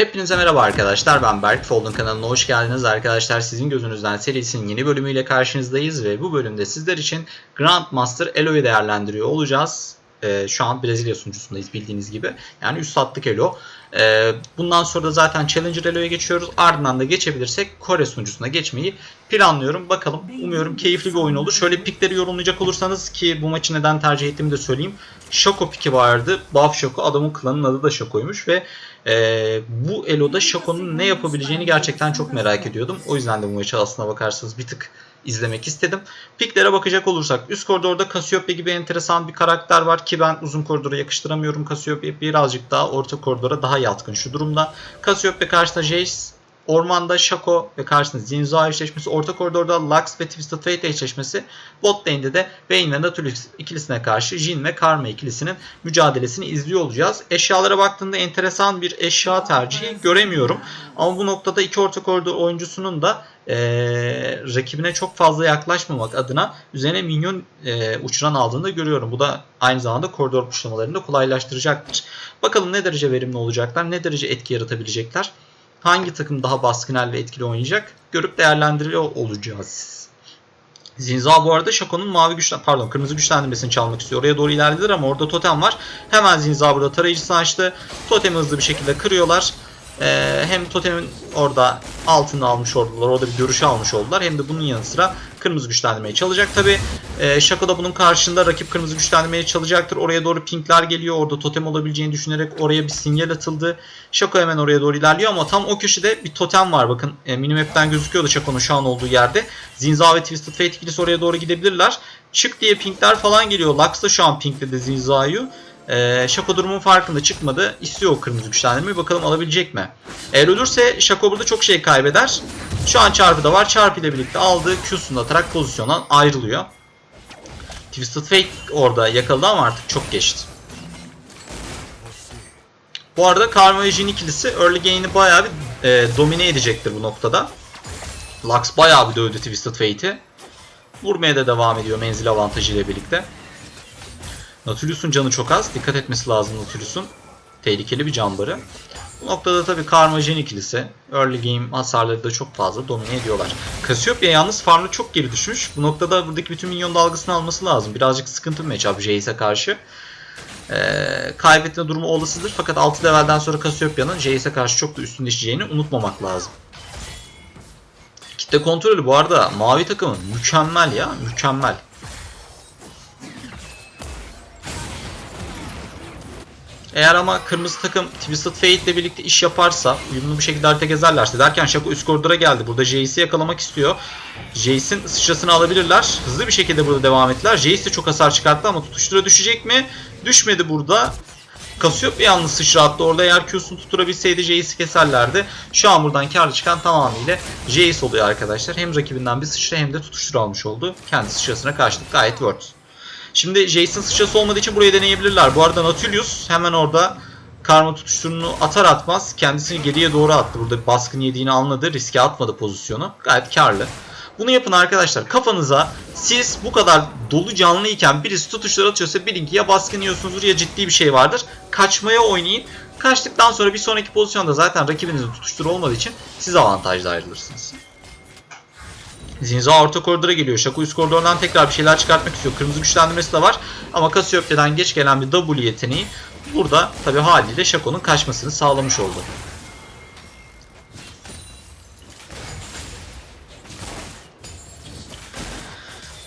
Hepinize merhaba arkadaşlar ben Berk Fold'un kanalına hoş geldiniz arkadaşlar sizin gözünüzden serisinin yeni bölümüyle karşınızdayız ve bu bölümde sizler için Grandmaster Elo'yu değerlendiriyor olacağız. Ee, şu an Brezilya sunucusundayız bildiğiniz gibi yani üst sattık Elo. Ee, bundan sonra da zaten Challenger Elo'ya geçiyoruz ardından da geçebilirsek Kore sunucusuna geçmeyi planlıyorum. Bakalım umuyorum keyifli bir oyun olur. Şöyle pikleri yorumlayacak olursanız ki bu maçı neden tercih ettiğimi de söyleyeyim. Şoko piki vardı. Buff Şoko adamın klanın adı da Şoko'ymuş ve ee, bu Elo'da Shaco'nun ne yapabileceğini gerçekten çok merak ediyordum. O yüzden de bu maçı aslına bakarsanız bir tık izlemek istedim. Piklere bakacak olursak üst koridorda Cassiopeia gibi enteresan bir karakter var ki ben uzun koridora yakıştıramıyorum. Cassiopeia birazcık daha orta koridora daha yatkın şu durumda. Cassiopeia karşısında Jace, Ormanda Shaco ve karşısında Zinzao eşleşmesi, orta koridorda Lux ve Twisted Fate eşleşmesi, bot lane'de de Vayne ve Nautilus ikilisine karşı Jin ve Karma ikilisinin mücadelesini izliyor olacağız. Eşyalara baktığında enteresan bir eşya tercihi göremiyorum. Ama bu noktada iki orta koridor oyuncusunun da eee, rakibine çok fazla yaklaşmamak adına üzerine minyon eee, uçuran aldığını da görüyorum. Bu da aynı zamanda koridor puşlamalarını da kolaylaştıracaktır. Bakalım ne derece verimli olacaklar, ne derece etki yaratabilecekler hangi takım daha baskınel ve etkili oynayacak görüp değerlendiriyor olacağız. Zinza bu arada Shaco'nun mavi güçlen pardon kırmızı güçlendirmesini çalmak istiyor. Oraya doğru ilerlediler ama orada totem var. Hemen Zinza burada tarayıcısını açtı. Totemi hızlı bir şekilde kırıyorlar. Ee, hem totemin orada altını almış oldular. Orada bir görüşü almış oldular. Hem de bunun yanı sıra kırmızı güçlendirmeyi çalacak tabi. Ee, Shaco da bunun karşında rakip kırmızı güçlendirmeyi çalacaktır. Oraya doğru pinkler geliyor. Orada totem olabileceğini düşünerek oraya bir sinyal atıldı. Shaco hemen oraya doğru ilerliyor ama tam o köşede bir totem var. Bakın e, minimap'ten gözüküyordu Shaco'nun şu an olduğu yerde. Zinza ve Twisted Fate ikilisi oraya doğru gidebilirler. Çık diye pinkler falan geliyor. Lux da şu an pinkledi Zinza'yı. Ee, Shaco durumun farkında çıkmadı. İstiyor o kırmızı güçlendirmeyi. Bakalım alabilecek mi? Eğer ölürse Shaco burada çok şey kaybeder. Şu an çarpı da var. Çarpı ile birlikte aldığı Q'sunu atarak pozisyondan ayrılıyor. Twisted Fate orada yakaladı ama artık çok geçti. Bu arada Karma Jin ikilisi early game'i bayağı bir e, domine edecektir bu noktada. Lux bayağı bir dövdü Twisted Fate'i. Vurmaya da devam ediyor menzil avantajı ile birlikte. Nautilus'un canı çok az. Dikkat etmesi lazım Nautilus'un. Tehlikeli bir cambarı. Bu noktada tabii Karma Jin ikilisi early game hasarları da çok fazla domine ediyorlar. Cassiopeia yalnız farmı çok geri düşmüş. Bu noktada buradaki bütün minyon dalgasını alması lazım. Birazcık sıkıntı bir matchup Jace'e karşı. Ee, kaybetme durumu olasıdır fakat 6 levelden sonra Cassiopeia'nın Jace'e karşı çok da üstünleşeceğini unutmamak lazım. Kitle kontrolü bu arada mavi takımın mükemmel ya mükemmel. Eğer ama kırmızı takım Twisted Fate ile birlikte iş yaparsa, uyumlu bir şekilde harita gezerlerse derken Shaco üst koridora geldi. Burada Jace'i yakalamak istiyor. Jace'in sıçrasını alabilirler. Hızlı bir şekilde burada devam ettiler. Jace de çok hasar çıkarttı ama tutuştura düşecek mi? Düşmedi burada. Cassiopeia yalnız sıçra attı. Orada eğer Q'sunu tutturabilseydi Jace'i keserlerdi. Şu an buradan karlı çıkan tamamıyla Jace oluyor arkadaşlar. Hem rakibinden bir sıçra hem de tutuştur almış oldu. Kendi sıçrasına karşılık gayet worth. Şimdi Jason sıçrası olmadığı için buraya deneyebilirler. Bu arada Nautilus hemen orada karma tutuşturunu atar atmaz kendisini geriye doğru attı. Burada baskın yediğini anladı. Riske atmadı pozisyonu. Gayet karlı. Bunu yapın arkadaşlar. Kafanıza siz bu kadar dolu canlıyken birisi tutuşlar atıyorsa bilin ki ya baskın yiyorsunuzdur ya ciddi bir şey vardır. Kaçmaya oynayın. Kaçtıktan sonra bir sonraki pozisyonda zaten rakibinizin tutuşturu olmadığı için siz avantajlı ayrılırsınız. Zinza orta koridora geliyor. Shaco üst koridordan tekrar bir şeyler çıkartmak istiyor. Kırmızı güçlendirmesi de var. Ama Cassiopeia'dan geç gelen bir W yeteneği burada tabi haliyle Shaco'nun kaçmasını sağlamış oldu.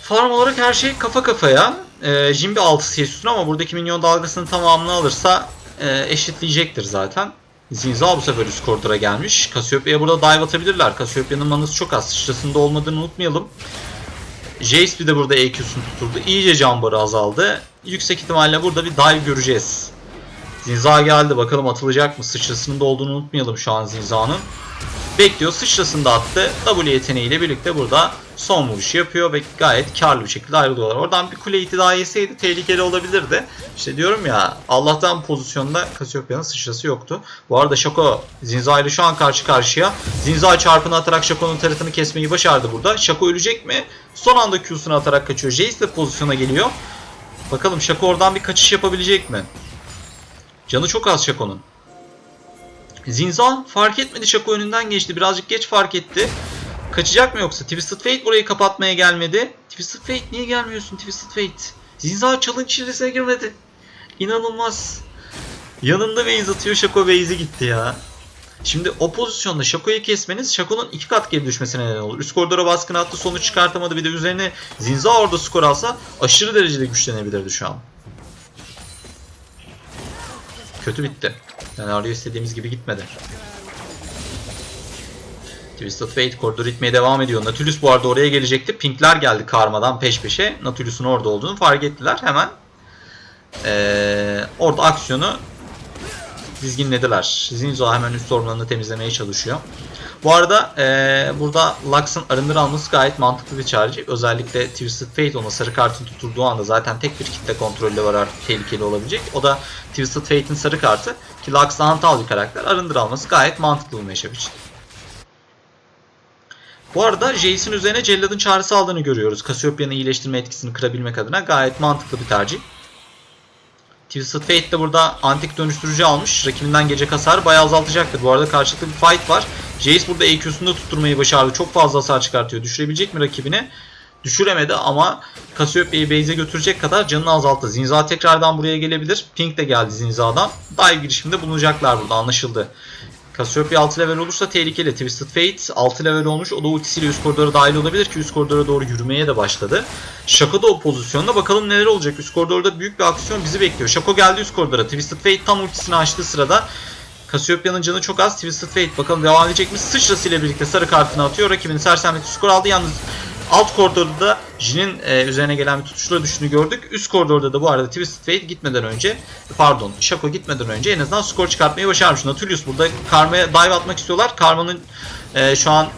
Farm olarak her şey kafa kafaya. Ee, Jin bir 6 CS ama buradaki minyon dalgasının tamamını alırsa e, eşitleyecektir zaten. Zinza bu sefer üst koridora gelmiş. Cassiopeia'ya burada dive atabilirler. Cassiopeia'nın manası çok az. Sıçrasında olmadığını unutmayalım. Jace bir de burada EQ'sunu tutturdu. İyice cambarı azaldı. Yüksek ihtimalle burada bir dive göreceğiz. Zinza geldi. Bakalım atılacak mı? Sıçrasının da olduğunu unutmayalım şu an Zinza'nın. Bekliyor. Sıçrasını da attı. W yeteneğiyle birlikte burada son vuruşu yapıyor ve gayet karlı bir şekilde ayrılıyorlar. Oradan bir kule iti daha yeseydi tehlikeli olabilirdi. İşte diyorum ya Allah'tan pozisyonda Cassiopeia'nın sıçrası yoktu. Bu arada Shaco Zinza ile şu an karşı karşıya. Zinza çarpını atarak Shaco'nun tarafını kesmeyi başardı burada. Shaco ölecek mi? Son anda Q'sunu atarak kaçıyor. Jace de pozisyona geliyor. Bakalım Shaco oradan bir kaçış yapabilecek mi? Canı çok az Shaco'nun. Zinza fark etmedi Şako önünden geçti. Birazcık geç fark etti. Kaçacak mı yoksa? Twisted Fate burayı kapatmaya gelmedi. Twisted Fate niye gelmiyorsun Twisted Fate? Zinza challenge içerisine girmedi. İnanılmaz. Yanında base atıyor Şako base'i gitti ya. Şimdi o pozisyonda Şako'yu kesmeniz Şako'nun iki kat geri düşmesine neden olur. Üst koridora baskın attı sonuç çıkartamadı bir de üzerine Zinza orada skor alsa aşırı derecede güçlenebilirdi şu an. Kötü bitti. Senaryo istediğimiz gibi gitmedi. Twisted Fate koridoru itmeye devam ediyor. Nautilus bu arada oraya gelecekti. Pinkler geldi karmadan peş peşe. Nautilus'un orada olduğunu fark ettiler. Hemen ee, orada aksiyonu dizginlediler. Zinzo hemen üst ormanını temizlemeye çalışıyor. Bu arada ee, burada Lux'ın arındır alması gayet mantıklı bir çağrıcı. Özellikle Twisted Fate ona sarı kartın tutulduğu anda zaten tek bir kitle kontrolü var artık tehlikeli olabilecek. O da Twisted Fate'in sarı kartı. Ki Lux hantal bir karakter. Arındır alması gayet mantıklı bu matchup için. Bu arada Jace'in üzerine Cellad'ın çağrısı aldığını görüyoruz. Cassiopeia'nın iyileştirme etkisini kırabilmek adına gayet mantıklı bir tercih. Twisted Fate de burada antik dönüştürücü almış. Rakibinden gelecek hasarı bayağı azaltacaktır. Bu arada karşılıklı bir fight var. Jace burada EQ'sunu da tutturmayı başardı. Çok fazla hasar çıkartıyor. Düşürebilecek mi rakibini? Düşüremedi ama Cassiopeia'yı base'e götürecek kadar canını azalttı. Zinza tekrardan buraya gelebilir. Pink de geldi Zinza'dan. Dive girişiminde bulunacaklar burada anlaşıldı. Cassiopeia 6 level olursa tehlikeli. Twisted Fate 6 level olmuş. O da ultisiyle üst koridora dahil olabilir ki üst koridora doğru yürümeye de başladı. Shaco da o pozisyonda. Bakalım neler olacak. Üst koridorda büyük bir aksiyon bizi bekliyor. Shaco geldi üst koridora. Twisted Fate tam ultisini açtığı sırada Cassiopeia'nın canı çok az. Twisted Fate bakalım devam edecek mi? Sıçrasıyla birlikte sarı kartını atıyor. Rakibini sersemleti skor aldı. Yalnız alt koridorda Jin'in e, üzerine gelen bir tutuşla düştüğünü gördük. Üst koridorda da bu arada Twisted Fate gitmeden önce pardon Shaco gitmeden önce en azından skor çıkartmayı başarmış. Nautilus burada Karma'ya dive atmak istiyorlar. Karma'nın e, şu an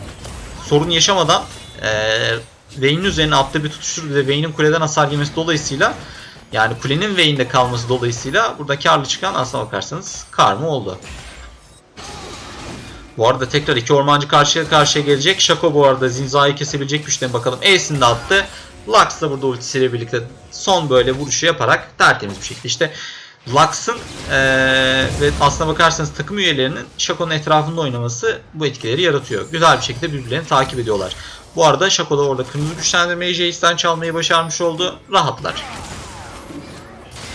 sorun yaşamadan e, Vayne'in üzerine attığı bir tutuştur ve Vayne'in kuleden hasar yemesi dolayısıyla yani kulenin Vayne'de kalması dolayısıyla burada karlı çıkan aslına bakarsanız Karma oldu. Bu arada tekrar iki ormancı karşıya karşıya gelecek. Shaco bu arada Zinza'yı kesebilecek güçten bakalım. E'sini de attı. Lux da burada ultisiyle birlikte son böyle vuruşu yaparak tertemiz bir şekilde işte Lux'ın ee, ve aslına bakarsanız takım üyelerinin Shaco'nun etrafında oynaması bu etkileri yaratıyor. Güzel bir şekilde birbirlerini takip ediyorlar. Bu arada Shaco da orada kırmızı güçlendirmeyi Jace'den çalmayı başarmış oldu. Rahatlar.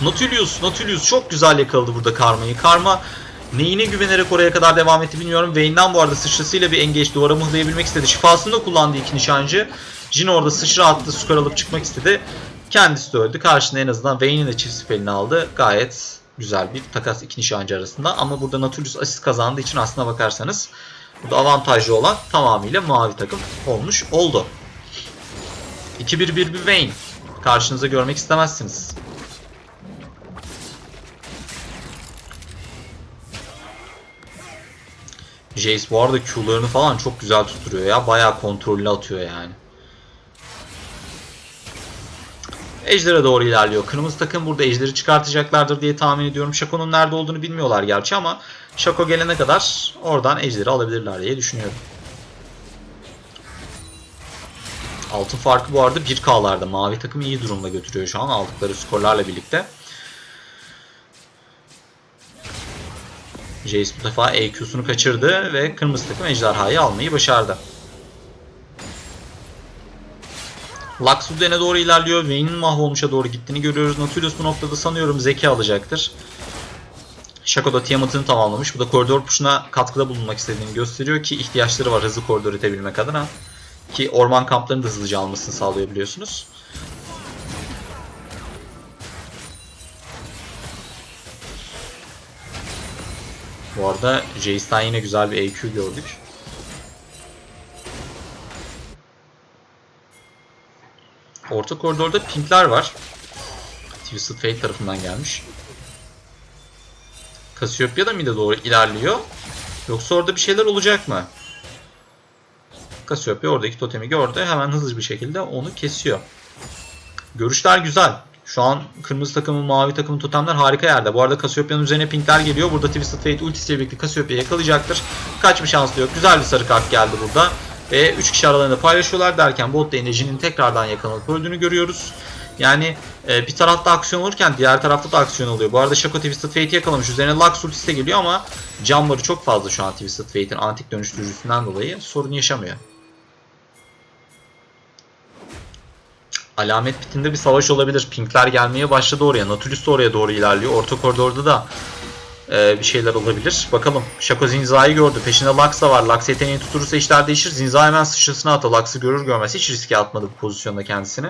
Nautilus, Nautilus çok güzel yakaladı burada Karma'yı. Karma neyine güvenerek oraya kadar devam etti bilmiyorum. Vayne'den bu arada sıçrasıyla bir engeç duvara mıhlayabilmek istedi. Şifasını da kullandı iki nişancı. Jin orada sıçra attı, skor alıp çıkmak istedi. Kendisi de öldü. Karşında en azından Vayne'in de çift siperini aldı. Gayet güzel bir takas iki nişancı arasında. Ama burada Nautilus asist kazandığı için aslına bakarsanız burada avantajlı olan tamamıyla mavi takım olmuş oldu. 2-1-1 bir Vayne. Karşınıza görmek istemezsiniz. Jace bu arada Q'larını falan çok güzel tutturuyor ya. Bayağı kontrollü atıyor yani. Ejder'e doğru ilerliyor. Kırmızı takım burada Ejder'i çıkartacaklardır diye tahmin ediyorum. Shaco'nun nerede olduğunu bilmiyorlar gerçi ama Shaco gelene kadar oradan Ejder'i alabilirler diye düşünüyorum. Altın farkı bu arada 1K'larda. Mavi takım iyi durumda götürüyor şu an aldıkları skorlarla birlikte. Jace bu defa EQ'sunu kaçırdı ve kırmızı takım ejderhayı almayı başardı. Lux Uden'e doğru ilerliyor. Vayne'in mahvolmuşa doğru gittiğini görüyoruz. Nautilus bu noktada sanıyorum zeki alacaktır. Shaco da Tiamat'ını tamamlamış. Bu da koridor puşuna katkıda bulunmak istediğini gösteriyor ki ihtiyaçları var hızlı koridor itebilmek adına. Ki orman kamplarını da hızlıca almasını sağlıyor biliyorsunuz. Bu arada Jace'den yine güzel bir EQ gördük. Orta koridorda pinkler var. Twisted Fate tarafından gelmiş. Cassiopeia da mid'e doğru ilerliyor. Yoksa orada bir şeyler olacak mı? Cassiopeia oradaki totemi gördü. Hemen hızlı bir şekilde onu kesiyor. Görüşler güzel. Şu an kırmızı takımın, mavi takımın totemler harika yerde. Bu arada Cassiopeia'nın üzerine pinkler geliyor. Burada Twisted Fate ultisiyle birlikte Cassiopeia'yı yakalayacaktır. Kaçma şansı yok. Güzel bir sarı kart geldi burada. Ve 3 kişi aralarında paylaşıyorlar derken bot lane'de Jin'in tekrardan yakalanıp öldüğünü görüyoruz. Yani e, bir tarafta aksiyon olurken diğer tarafta da aksiyon oluyor. Bu arada Shaco Twisted Fate'i yakalamış. Üzerine Lux ultisi de geliyor ama canları çok fazla şu an Twisted Fate'in antik dönüştürücüsünden dolayı sorun yaşamıyor. Alamet bitinde bir savaş olabilir. Pinkler gelmeye başladı oraya. Nautilus da oraya doğru ilerliyor. Orta koridorda da e, bir şeyler olabilir. Bakalım. Shaco Zinza'yı gördü. Peşinde Lux da var. Lux yeteneğini tuturursa işler değişir. Zinza hemen sıçrasına atı. Lux'ı görür görmez hiç riske atmadı bu pozisyonda kendisini.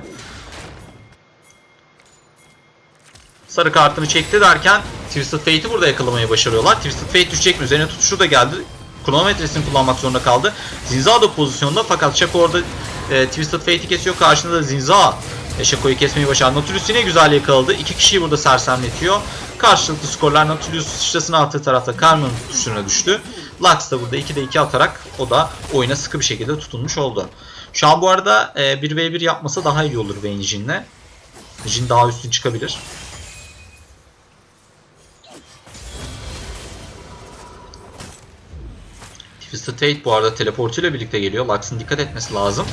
Sarı kartını çekti derken Twisted Fate'i burada yakalamayı başarıyorlar. Twisted Fate düşecek mi? Üzerine tutuşu da geldi. Kronometresini kullanmak zorunda kaldı. Zinza da pozisyonda fakat Shaco orada e, Twisted Fate'i kesiyor. Karşında da Zinza e, Shaco'yu kesmeyi başardı. Nautilus yine güzel yakaladı. İki kişiyi burada sersemletiyor. Karşılıklı skorlar Nautilus sıçrasını attığı tarafta Carmen'ın tutuşuna düştü. Lux da burada 2'de 2 atarak o da oyuna sıkı bir şekilde tutunmuş oldu. Şu an bu arada e, 1v1 yapmasa daha iyi olur Vayne Jin'le. Jin daha üstün çıkabilir. Fate bu arada teleportuyla birlikte geliyor. Lux'ın dikkat etmesi lazım.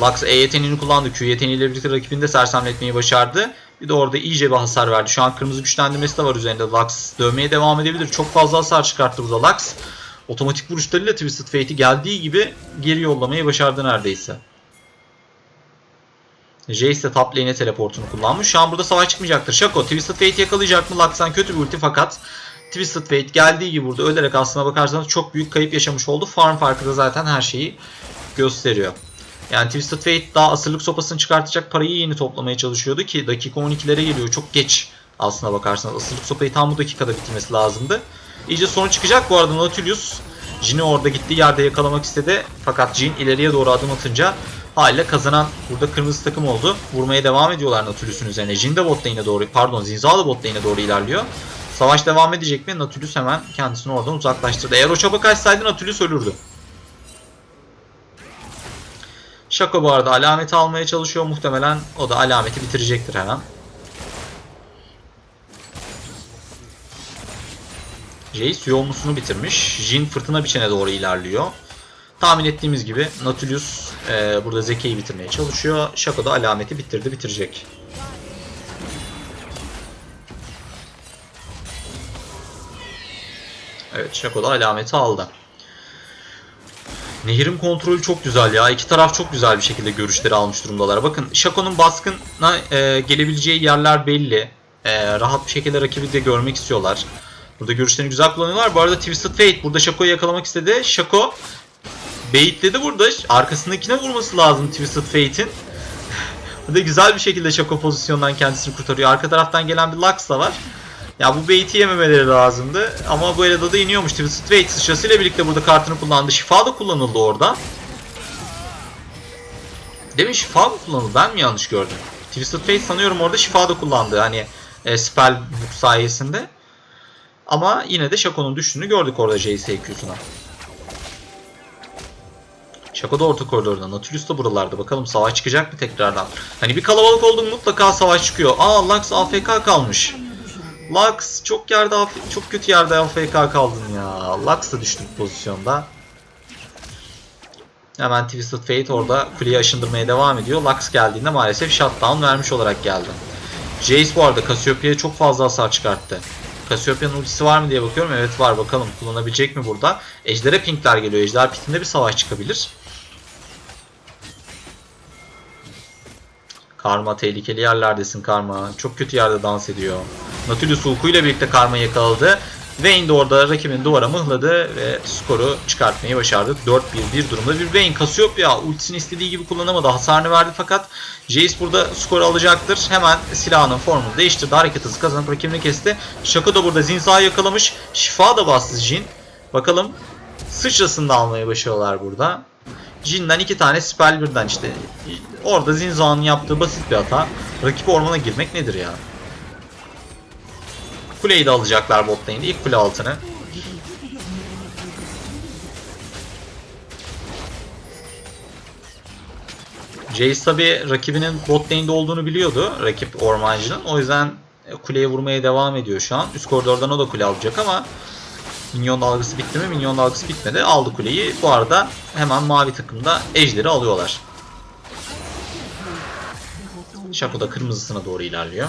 Lux E yeteneğini kullandı. Q yeteneğiyle birlikte rakibini de sersemletmeyi başardı. Bir de orada iyice bir hasar verdi. Şu an kırmızı güçlendirmesi de var üzerinde. Lux dövmeye devam edebilir. Çok fazla hasar çıkarttı burada Lux. Otomatik vuruşlarıyla Twisted Fate'i geldiği gibi geri yollamayı başardı neredeyse. Jace de top lane'e teleportunu kullanmış. Şu an burada savaş çıkmayacaktır. Shaco Twisted Fate'i yakalayacak mı? Lux'tan kötü bir ulti fakat Twisted Fate geldiği gibi burada ölerek aslına bakarsanız çok büyük kayıp yaşamış oldu. Farm farkı da zaten her şeyi gösteriyor. Yani Twisted Fate daha asırlık sopasını çıkartacak parayı yeni toplamaya çalışıyordu ki dakika 12'lere geliyor. Çok geç aslına bakarsanız. Asırlık sopayı tam bu dakikada bitirmesi lazımdı. İyice sorun çıkacak. Bu arada Nautilus Jin'i orada gittiği yerde yakalamak istedi. Fakat Jin ileriye doğru adım atınca haliyle kazanan burada kırmızı takım oldu. Vurmaya devam ediyorlar Nautilus'un üzerine. Jin de bot lane'e doğru, pardon Zinza da bot lane'e doğru ilerliyor. Savaş devam edecek mi? Nautilus hemen kendisini oradan uzaklaştırdı. Eğer o çaba kaçsaydı Nautilus ölürdü. Shaco bu arada alameti almaya çalışıyor. Muhtemelen o da alameti bitirecektir hemen. Jace yoğunlusunu bitirmiş. Jin fırtına biçene doğru ilerliyor. Tahmin ettiğimiz gibi Nautilus e, burada Zeki'yi bitirmeye çalışıyor. Shaco da alameti bitirdi bitirecek. Evet Shaco da alameti aldı. Nehirin kontrolü çok güzel ya. İki taraf çok güzel bir şekilde görüşleri almış durumdalar. Bakın Shaco'nun baskına e, gelebileceği yerler belli. E, rahat bir şekilde rakibi de görmek istiyorlar. Burada görüşlerini güzel kullanıyorlar. Bu arada Twisted Fate burada Shaco'yu yakalamak istedi. Shaco baitledi burada. Arkasındakine vurması lazım Twisted Fate'in. burada güzel bir şekilde Shaco pozisyondan kendisini kurtarıyor. Arka taraftan gelen bir Lux da var. Ya bu bait'i yememeleri lazımdı. Ama bu arada da iniyormuş. Twisted Fate sıçrasıyla birlikte burada kartını kullandı. Şifa da kullanıldı orada. Demin şifa mı kullanıldı? Ben mi yanlış gördüm? Twisted Fate sanıyorum orada şifa da kullandı. Hani e, spell sayesinde. Ama yine de Shaco'nun düştüğünü gördük orada JSQ'suna. Shaco da orta koridorda. Nautilus da buralarda. Bakalım savaş çıkacak mı tekrardan? Hani bir kalabalık oldu mu mutlaka savaş çıkıyor. Aa Lux AFK kalmış. Lux çok yerde çok kötü yerde AFK kaldın ya. Lux da düştü bu pozisyonda. Hemen Twisted Fate orada kuleyi aşındırmaya devam ediyor. Lux geldiğinde maalesef shutdown vermiş olarak geldi. Jace bu arada Cassiopeia'ya çok fazla hasar çıkarttı. Cassiopeia'nın ultisi var mı diye bakıyorum. Evet var bakalım kullanabilecek mi burada. Ejder'e pinkler geliyor. Ejder pitinde bir savaş çıkabilir. Karma tehlikeli yerlerdesin Karma. Çok kötü yerde dans ediyor. Nautilus Hulku ile birlikte Karma yakaladı. Vayne de orada rakibin duvara mıhladı ve skoru çıkartmayı başardı. 4-1-1 durumda bir Vayne. Cassiopeia ultisini istediği gibi kullanamadı. Hasarını verdi fakat Jace burada skoru alacaktır. Hemen silahının formunu değiştirdi. Hareket hızı kazanıp rakibini kesti. Shaco da burada Zinza'yı yakalamış. Şifa da bastı Jin. Bakalım sıçrasını da almayı başarıyorlar burada. Jin'den iki tane spell birden işte. Orada Zinza'nın yaptığı basit bir hata. Rakip ormana girmek nedir ya? Kuleyi de alacaklar bot lane'de. İlk kule altını. Jace tabi rakibinin bot lane'de olduğunu biliyordu. Rakip ormancının. O yüzden kuleye vurmaya devam ediyor şu an. Üst koridordan o da kule alacak ama Minyon dalgası bitti mi? Minyon dalgası bitmedi. Aldı kuleyi. Bu arada hemen mavi takımda ejderi alıyorlar. Shaco da kırmızısına doğru ilerliyor.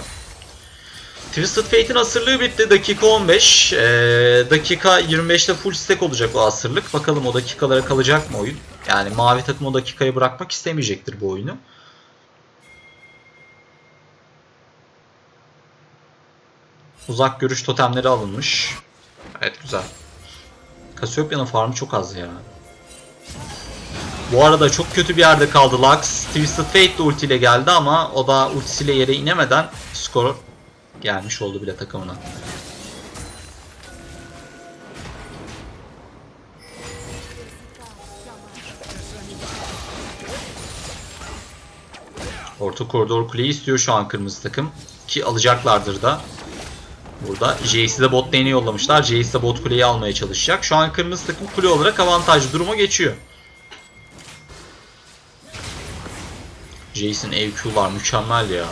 Twisted Fate'in asırlığı bitti. Dakika 15. Ee, dakika 25'te full stack olacak o asırlık. Bakalım o dakikalara kalacak mı oyun? Yani mavi takım o dakikayı bırakmak istemeyecektir bu oyunu. Uzak görüş totemleri alınmış. Evet güzel. Cassiopea'nın farmı çok az ya. Bu arada çok kötü bir yerde kaldı Lux. Twisted Fate de ultiyle geldi ama o da ultisiyle yere inemeden skor gelmiş oldu bile takımına. Orta koridor kuleyi istiyor şu an kırmızı takım. Ki alacaklardır da. Burada Jace'i de bot lane'e yollamışlar. Jace de bot kuleyi almaya çalışacak. Şu an kırmızı takım kule olarak avantajlı duruma geçiyor. Jace'in EQ var mükemmel ya.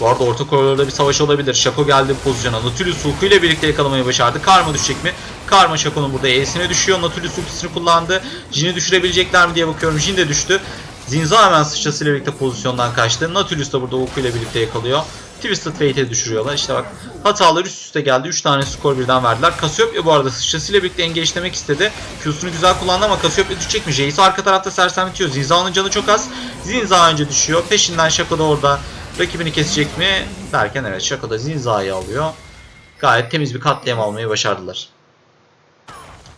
Bu arada orta koridorda bir savaş olabilir. Shaco geldi bu pozisyona. Nautilus Hulk'u ile birlikte yakalamayı başardı. Karma düşecek mi? Karma Shaco'nun burada E'sine düşüyor. Nautilus ultisini kullandı. Jin'i düşürebilecekler mi diye bakıyorum. Jin de düştü. Zinza hemen sıçrasıyla birlikte pozisyondan kaçtı. Nautilus da burada Hulk ile birlikte yakalıyor. Twisted Fate'e düşürüyorlar. İşte bak hatalar üst üste geldi. 3 tane skor birden verdiler. Cassiopeia bu arada sıçrasıyla birlikte engage'lemek istedi. Q'sunu güzel kullandı ama Cassiopeia düşecek mi? Jace arka tarafta sersemletiyor. Zinza'nın canı çok az. Zinza önce düşüyor. Peşinden Shaco da orada rakibini kesecek mi? Derken evet Shaco da Zinza'yı alıyor. Gayet temiz bir katliam almayı başardılar.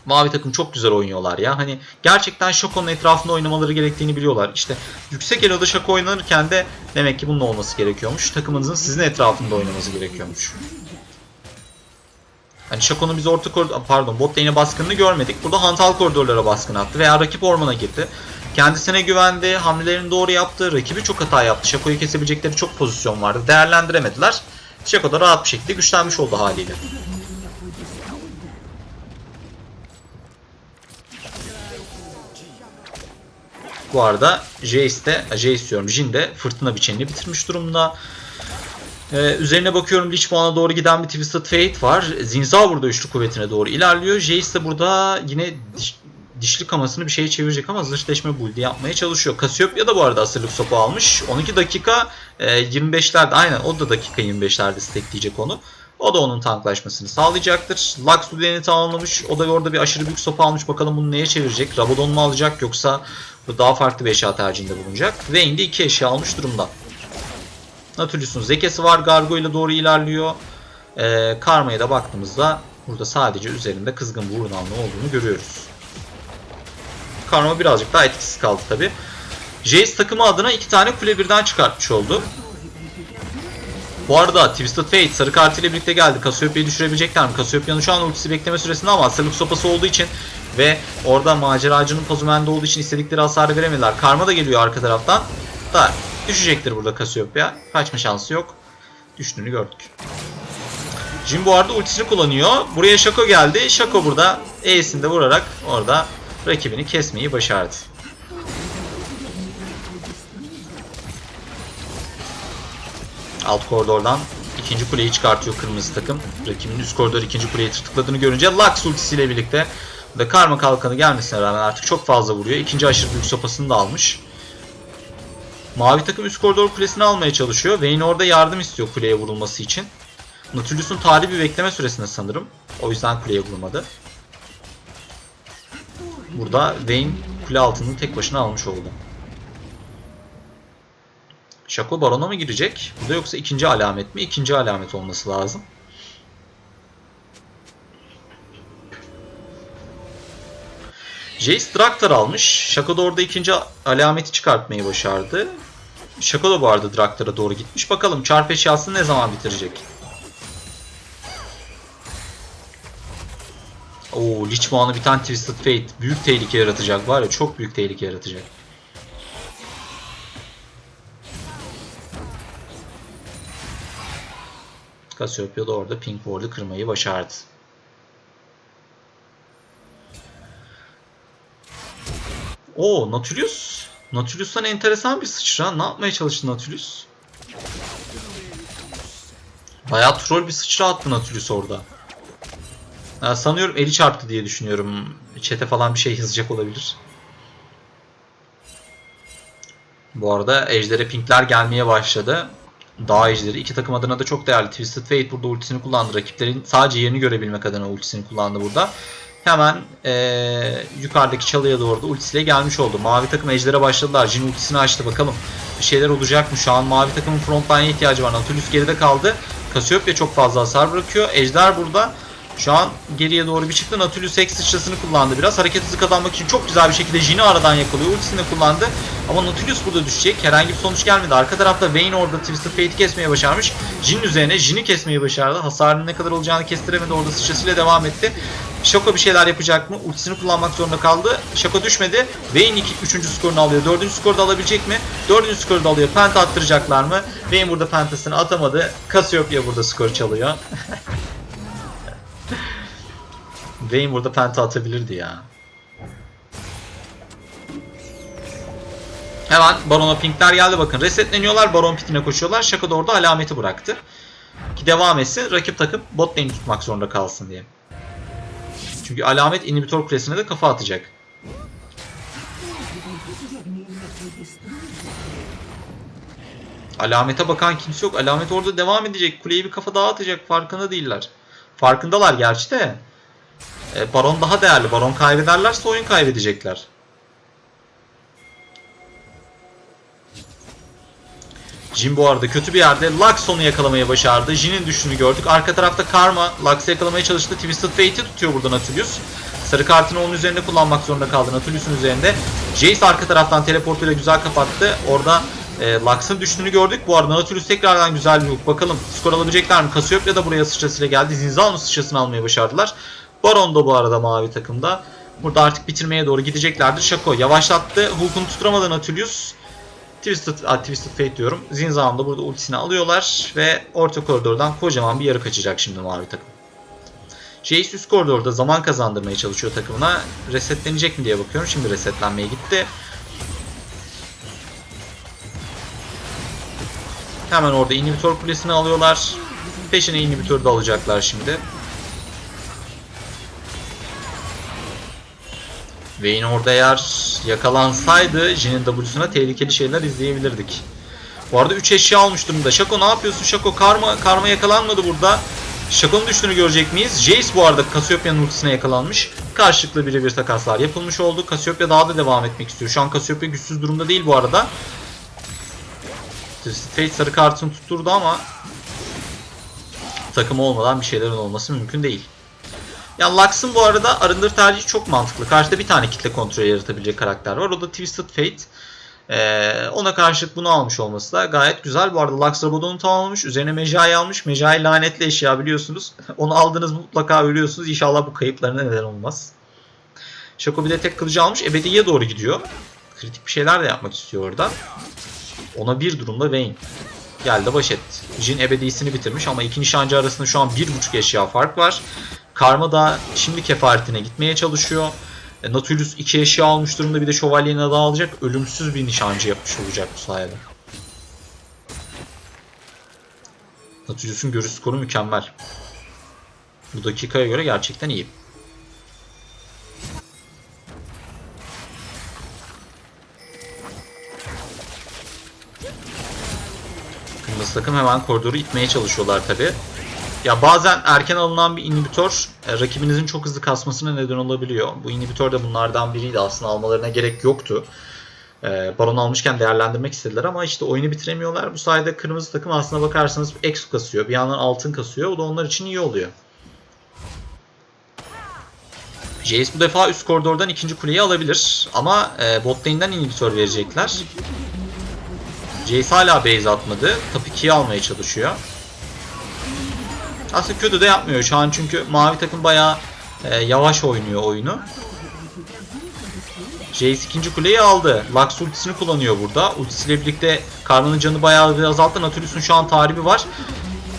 Mavi takım çok güzel oynuyorlar ya. Hani gerçekten Shaco'nun etrafında oynamaları gerektiğini biliyorlar. İşte yüksek elo'da Shaco oynanırken de demek ki bunun olması gerekiyormuş. Takımınızın sizin etrafında oynaması gerekiyormuş. Hani Shaco'nun biz orta koridor, pardon bot lane'e baskınını görmedik. Burada hantal koridorlara baskın attı veya rakip ormana girdi. Kendisine güvendi, hamlelerini doğru yaptı, rakibi çok hata yaptı. Shaco'yu kesebilecekleri çok pozisyon vardı. Değerlendiremediler. Shaco da rahat bir şekilde güçlenmiş oldu haliyle. Bu arada Jace de, Jace diyorum Jin de fırtına biçenini bitirmiş durumda. Ee, üzerine bakıyorum Lich Ball'a doğru giden bir Twisted Fate var. Zinza burada üçlü kuvvetine doğru ilerliyor. Jace de burada yine dişli kamasını bir şeye çevirecek ama zırhleşme build'i yapmaya çalışıyor. Cassiopeia da bu arada asırlık sopa almış. 12 dakika e, 25'lerde aynen o da dakika 25'lerde stackleyecek onu. O da onun tanklaşmasını sağlayacaktır. Lux Luden'i tamamlamış. O da orada bir aşırı büyük sopa almış. Bakalım bunu neye çevirecek? Rabadon mu alacak yoksa daha farklı bir eşya tercihinde bulunacak. Vayne de iki eşya almış durumda. Natulus'un zekesi var. Gargo doğru ilerliyor. Ee, Karma'ya da baktığımızda burada sadece üzerinde kızgın bir Urnallı olduğunu görüyoruz. Karma birazcık daha etkisiz kaldı tabi. Jace takımı adına iki tane kule birden çıkartmış oldu. Bu arada Twisted Fate sarı kartıyla birlikte geldi. Cassiopeia'yı düşürebilecekler mi? Cassiopeia'nın şu an ultisi bekleme süresinde ama asırlık sopası olduğu için ve orada maceracının pozumende olduğu için istedikleri hasarı veremediler. Karma da geliyor arka taraftan. Da düşecektir burada Cassiopeia. Kaçma şansı yok. Düştüğünü gördük. Jin bu arada ultisini kullanıyor. Buraya Shaco geldi. Shaco burada E'sinde vurarak orada rakibini kesmeyi başardı. Alt koridordan ikinci kuleyi çıkartıyor kırmızı takım. Rakibin üst koridor ikinci kuleyi tırtıkladığını görünce Lux ultisiyle birlikte ve karma kalkanı gelmesine rağmen artık çok fazla vuruyor. İkinci aşırı büyük sopasını da almış. Mavi takım üst koridor kulesini almaya çalışıyor. Vayne orada yardım istiyor kuleye vurulması için. Nautilus'un tarihi bir bekleme süresinde sanırım. O yüzden kuleye vurmadı. Burada Vayne kule altını tek başına almış oldu. Shaco Baron'a mı girecek? Bu da yoksa ikinci alamet mi? İkinci alamet olması lazım. Jace Draktar almış. Shaco da orada ikinci alameti çıkartmayı başardı. Shaco da bu arada Draktar'a doğru gitmiş. Bakalım çarp eşyasını ne zaman bitirecek? Oo, Lich Maul'u bir tane Twisted Fate büyük tehlike yaratacak var ya çok büyük tehlike yaratacak. Cassiopeia da orada Pink Ward'ı kırmayı başardı. Oo Nautilus. Nautilus'tan enteresan bir sıçra. Ne yapmaya çalıştı Nautilus? Bayağı troll bir sıçra attı Nautilus orada. Ya sanıyorum eli çarptı diye düşünüyorum. Çete falan bir şey yazacak olabilir. Bu arada Ejder'e pinkler gelmeye başladı. Dağ ejderi. İki takım adına da çok değerli. Twisted Fate burada ultisini kullandı. Rakiplerin sadece yerini görebilmek adına ultisini kullandı burada. Hemen eee, yukarıdaki çalıya doğru da ultisiyle gelmiş oldu. Mavi takım ejdere başladılar. Jin ultisini açtı bakalım. Bir şeyler olacak mı? Şu an mavi takımın frontline'e ihtiyacı var. Nautilus geride kaldı. Cassiopeia çok fazla hasar bırakıyor. Ejder burada. Şu an geriye doğru bir çıktı. Nautilus X sıçrasını kullandı biraz. Hareket hızı kazanmak için çok güzel bir şekilde Jin'i aradan yakalıyor. Ultisini kullandı. Ama Nautilus burada düşecek. Herhangi bir sonuç gelmedi. Arka tarafta Vayne orada Twisted Fate'i kesmeye başarmış. Jin'in üzerine Jin'i kesmeyi başardı. Hasarının ne kadar olacağını kestiremedi. Orada sıçrasıyla devam etti. Shaco bir şeyler yapacak mı? Ultisini kullanmak zorunda kaldı. Shaco düşmedi. Vayne 3. skorunu alıyor. 4. skoru da alabilecek mi? 4. skoru da alıyor. Penta attıracaklar mı? Vayne burada pentasını atamadı. Cassiopeia burada skoru çalıyor. Vayne burada penta atabilirdi ya. Hemen Baron'a pinkler geldi bakın. Resetleniyorlar. Baron pitine koşuyorlar. Shaco da orada alameti bıraktı. Ki devam etsin. Rakip takım bot lane tutmak zorunda kalsın diye. Çünkü alamet inhibitor kulesine de kafa atacak. Alamete bakan kimse yok. Alamet orada devam edecek. Kuleyi bir kafa daha atacak. Farkında değiller. Farkındalar gerçi de. E, Baron daha değerli. Baron kaybederlerse oyun kaybedecekler. Jin bu arada kötü bir yerde. Lux onu yakalamayı başardı. Jin'in düştüğünü gördük. Arka tarafta Karma Lux'ı yakalamaya çalıştı. Twisted Fate'i tutuyor burada Nautilus. Sarı kartını onun üzerinde kullanmak zorunda kaldı Nautilus'un üzerinde. Jace arka taraftan teleportuyla güzel kapattı. Orada e, Lux'ın düştüğünü gördük. Bu arada Nautilus tekrardan güzel bir hook. Bakalım skor alabilecekler mi? Cassiopeia da buraya sıçrasıyla geldi. Zinzalno sıçrasını almayı başardılar. Baron da bu arada mavi takımda. Burada artık bitirmeye doğru gideceklerdir. Shaco yavaşlattı. Hook'unu tutturamadı Nautilus. Twisted, ah, Twisted Fate diyorum. Zinzan da burada ultisini alıyorlar ve orta koridordan kocaman bir yarı kaçacak şimdi mavi takım. Jace üst koridorda zaman kazandırmaya çalışıyor takımına. Resetlenecek mi diye bakıyorum. Şimdi resetlenmeye gitti. Hemen orada inhibitor kulesini alıyorlar. Peşine inhibitörü de alacaklar şimdi. Vayne orada eğer yakalansaydı Jin'in W'suna tehlikeli şeyler izleyebilirdik. Bu arada 3 eşya almış durumda. Shaco ne yapıyorsun Shaco? Karma, karma yakalanmadı burada. Shaco'nun düştüğünü görecek miyiz? Jace bu arada Cassiopeia'nın ultisine yakalanmış. Karşılıklı birebir takaslar yapılmış oldu. Cassiopeia daha da devam etmek istiyor. Şu an Cassiopeia güçsüz durumda değil bu arada. Fate sarı kartını tutturdu ama takım olmadan bir şeylerin olması mümkün değil. Ya Lux'ın bu arada arındır tercihi çok mantıklı. Karşıda bir tane kitle kontrolü yaratabilecek karakter var. O da Twisted Fate. Ee, ona karşılık bunu almış olması da gayet güzel. Bu arada Lux Rabadon'u tamamlamış. Üzerine Mejai almış. Mejai lanetli eşya biliyorsunuz. Onu aldığınız mutlaka ölüyorsunuz. İnşallah bu kayıplarına neden olmaz. Shaco bir de tek kılıcı almış. Ebediye doğru gidiyor. Kritik bir şeyler de yapmak istiyor orada. Ona bir durumda Vayne. Geldi baş etti. Jin ebedisini bitirmiş ama iki nişancı arasında şu an bir buçuk eşya fark var. Karma da şimdi kefaretine gitmeye çalışıyor. E, Nautilus iki eşya almış durumda bir de şövalyenin adı alacak. Ölümsüz bir nişancı yapmış olacak bu sayede. Nautilus'un görüş skoru mükemmel. Bu dakikaya göre gerçekten iyi. Kırmızı takım hemen koridoru itmeye çalışıyorlar tabi. Ya bazen erken alınan bir inhibitor e, rakibinizin çok hızlı kasmasına neden olabiliyor. Bu inhibitor da bunlardan biriydi. Aslında almalarına gerek yoktu. E, Baron almışken değerlendirmek istediler ama işte oyunu bitiremiyorlar. Bu sayede kırmızı takım aslına bakarsanız X kasıyor. Bir yandan altın kasıyor. O da onlar için iyi oluyor. Jace bu defa üst koridordan ikinci kuleyi alabilir. Ama e, bot lane'den inhibitor verecekler. Jace hala base atmadı. Top 2'yi almaya çalışıyor. Aslında kötü de yapmıyor şu an çünkü mavi takım bayağı e, yavaş oynuyor oyunu. Jace ikinci kuleyi aldı. Lux ultisini kullanıyor burada. Ultisiyle birlikte Karman'ın canı bayağı bir azalttı. Nautilus'un şu an tarihi var.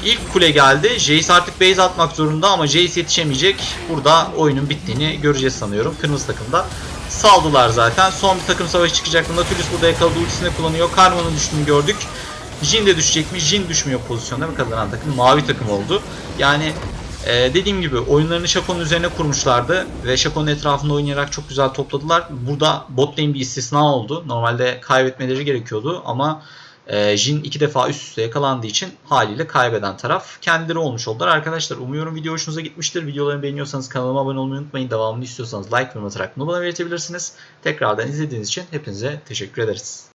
İlk kule geldi. Jace artık base atmak zorunda ama Jace yetişemeyecek. Burada oyunun bittiğini göreceğiz sanıyorum. Kırmızı takımda saldılar zaten. Son bir takım savaşı çıkacak. Nautilus burada yakaladı ultisini kullanıyor. Karma'nın düştüğünü gördük. Jin de düşecek mi? Jin düşmüyor pozisyonda ve kazanan takım mavi takım oldu. Yani e, dediğim gibi oyunlarını Shaco'nun üzerine kurmuşlardı ve Shaco'nun etrafında oynayarak çok güzel topladılar. Burada bot lane bir istisna oldu. Normalde kaybetmeleri gerekiyordu ama E, Jin iki defa üst üste yakalandığı için haliyle kaybeden taraf kendileri olmuş oldular. Arkadaşlar umuyorum video hoşunuza gitmiştir. Videolarımı beğeniyorsanız kanalıma abone olmayı unutmayın. Devamını istiyorsanız like ve atarak bunu bana belirtebilirsiniz. Tekrardan izlediğiniz için hepinize teşekkür ederiz.